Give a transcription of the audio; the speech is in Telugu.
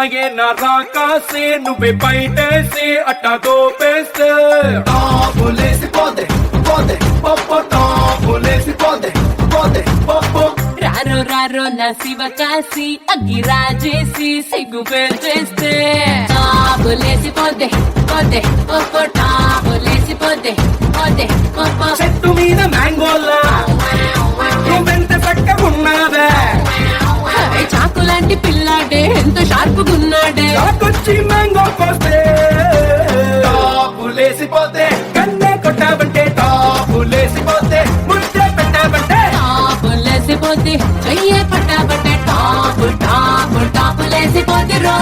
నాయే నా రాకాసే నువ్వే బయటేసి అట్టా దోపేస్తే టాపులేసి పోతే పోతే పప్పు టాపులేసి పోతే పోతే పప్పు రారో రారో నా శివ కాసి అగ్గి రాజేసి సిగ్గు చేస్తే టాపులేసి పోతే పోతే ఒక్కో టాపులేసి పోతే పోతే ఒక్కో చెట్టు మీద మ్యాంగోలా నాకొచ్చి మ్యాంగో కోస్తే. టాపులేసి పోతే కన్నే కొట్టావంటే. టాపులేసి పోతే ముద్దే పెట్టావంటే. టాపులేసి పోతే చెయ్యే పట్టాబట్టే టాపు టాపు టాపులేసి పోతే రో.